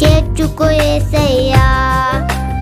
చేర్చుకో